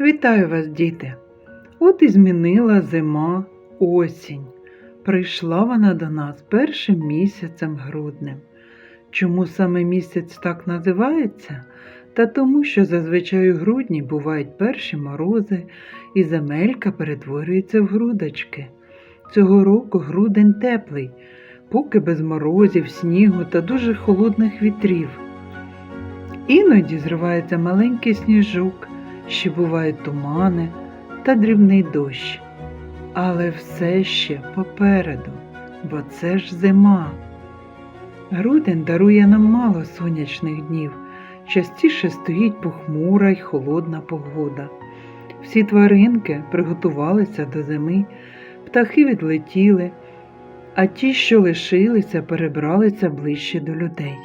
Вітаю вас, діти! От і змінила зима осінь. Прийшла вона до нас першим місяцем груднем. Чому саме місяць так називається? Та тому, що зазвичай у грудні бувають перші морози, і земелька перетворюється в грудочки. Цього року грудень теплий, поки без морозів, снігу та дуже холодних вітрів. Іноді зривається маленький сніжок, ще бувають тумани та дрібний дощ. Але все ще попереду, бо це ж зима. Грудень дарує нам мало сонячних днів, частіше стоїть похмура й холодна погода. Всі тваринки приготувалися до зими, птахи відлетіли, а ті, що лишилися, перебралися ближче до людей.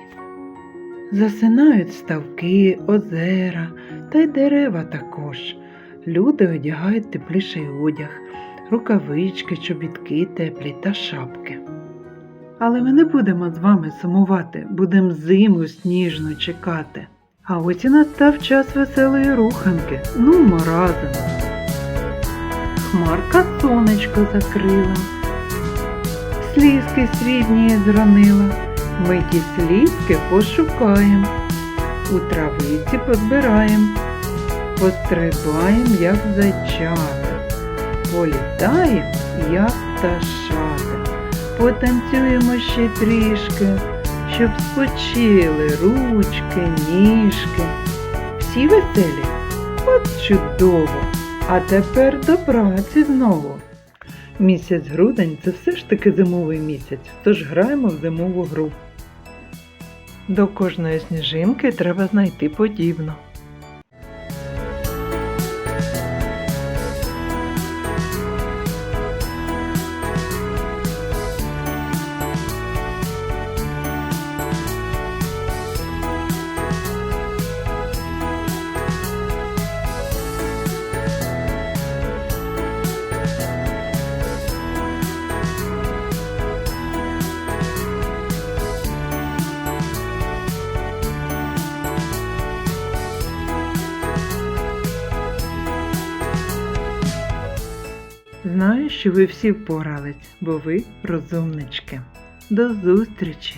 Засинають ставки, озера та й дерева також. Люди одягають тепліший одяг, рукавички, чобітки теплі та шапки. Але ми не будемо з вами сумувати, будемо зиму сніжно чекати. А ось і настав час веселої руханки. Ну, разом. Хмарка сонечко закрила, слізки срібні зранила. Ми ті слізки пошукаєм, у травиці позбираєм, пострибаєм, як зайчата, політаєм, як пташата, потанцюємо ще трішки, щоб спочили ручки, ніжки. Всі веселі? От чудово! А тепер до праці знову. Місяць грудень це все ж таки зимовий місяць, тож граємо в зимову гру. До кожної сніжинки треба знайти подібну. Знаю, що ви всі впорались, бо ви розумнички. До зустрічі!